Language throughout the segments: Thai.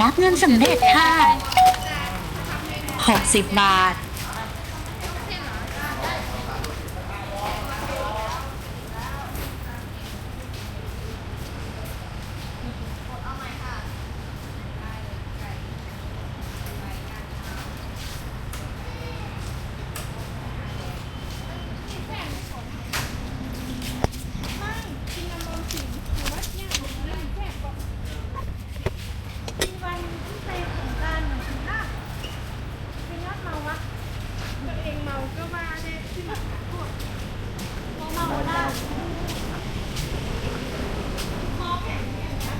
รับเงินสำเร็จค่ะ 60 บาท วันที่ไปสงกรารเหมือนกันนะเป็นยอดเมาวะตัวเองเมาก็มาเลยที่มาปวดเมาเมาได้คอแข็งเนี่ยนะ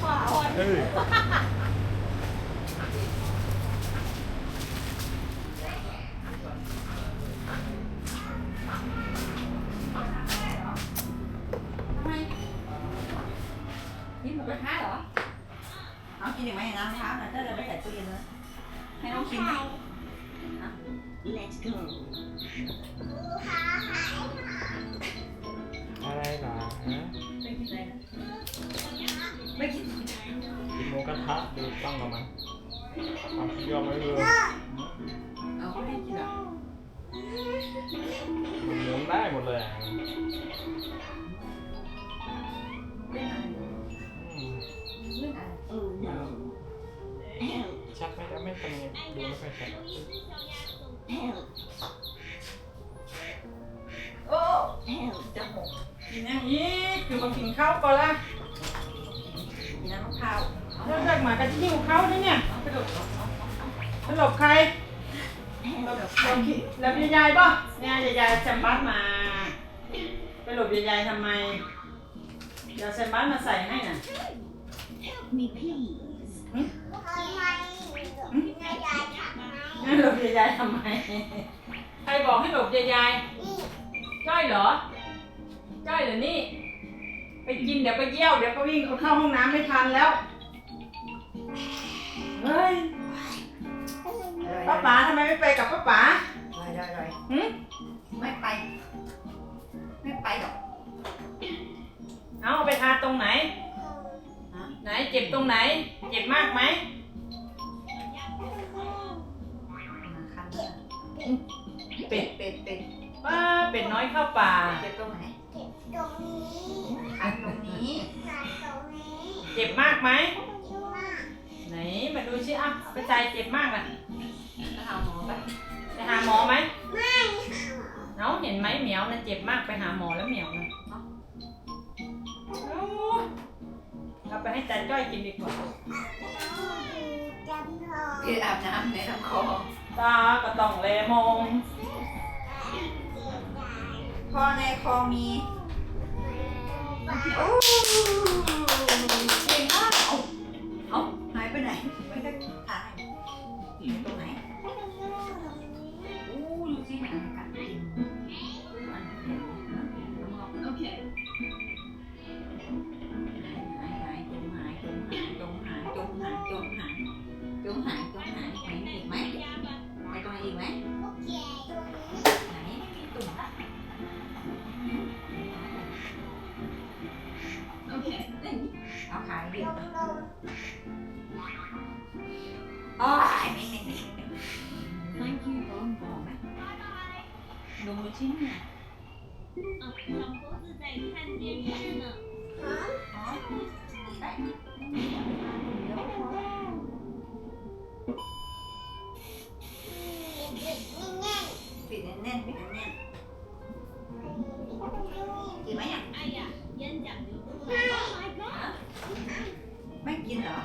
ขวาอ่อน นี่หมูกระทะเหรอ เอากินอีกไหมน้ำมะพร้าวน่ะถ้าเราไม่ใส่ ตู้เย็นนะให้น้องกินไหม Let's go กินหมูกระทะดูต้องกับมันเอายอมไม่รู้เอาเขาให้กินเหรอมันหมุนได้หมดเลยอะเล่นอะไรอืมเล่นอะไร Oh no ชัดไหมจะไม่ทำไงดูไม่ค่อยชัด Help โอ้ Help จมูกกินอย่างนี้คือมากินข้าวก่อนละมีน้ำมะพร้าว เอาเริ่มจากหมากระทิ้วข้าวนี่เนี่ยเอาไปดูดเอาเอาเอาสลบใครเอาหลเดี๋ยวบไปหลบยายๆป่ะเนี่ยยายๆแซมบัสมา ไปหลบยายๆทำไม เดี๋ยวแซมบัสมาใส่ให้น่ะ มีพี่งั้นหลบยายๆทำไม ใครบอกให้หลบยายๆจ้อยเหรอ จ้อยเหรอนี่ ไปกินเดี๋ยวไปเยี่ยวเดี๋ยวก็วิ่งเข้าห้องน้ำไม่ทันแล้ว เฮ้ยป้าป๋าทำไมไม่ไปกับป้าป๋าอร่อยอร่อยอร่อยหืมไม่ไป ไม่ไปหรอกเอาไปทาตรงไหนฮะไหนเจ็บตรงไหน เจ็บมากไหมมาคันแล้วเป็ดเป็ดเป็ดป้าเป็ดน้อยเข้าป่า เจ็บตรงไหนคันตรงนี้ เจ็บมากไหมไหน มาดูชิอะไปใจเจ็บมากอะแล้วเอาหมอไปไปหาหมอไหมไม่เอาเห็นไหมเหมียวนะเจ็บมากไปหาหมอแล้วเหมียวนะเอาเอาไปให้จันจ้อยกินดีกว่าพี่อาบน้ำในลำคอตาก็ต้องแลมองคอในคอมีโอ้เก่งมาก ไหนไม่ได้ถ่ายตรงไหนอู้ดูสิหนังกัดกินมันเห็นนะโอเคหายหายจงหายจงหายจงหายจงหายจงหายจงหายจงหายไหนมีอีกไหมไปตรงไหนอีกไหมไหนตุ่มละโอเคเอาขายดิ Ôi. Thank you Bon Bon. Đúng rồi chính nè. Vịt nè nè, vịt nè nè. Chị mấy à? Ai à? Dân chẳng. Oh my god. Mấy kia nữa.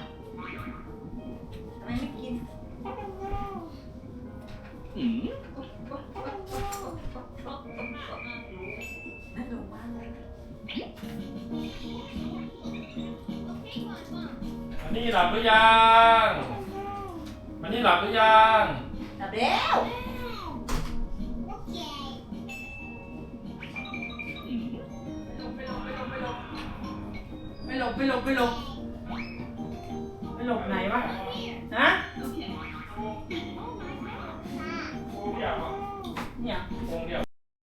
ไม่กินอืมน่าหลงมากเลยมันนี่หลับหรือยังมันนี่หลับหรือยังหลับแล้วไม่หลบไม่หลบไม่หลบไม่หลบไหนวะ ฮะโอ้เดียวอะเนี่ยโอ้เดียว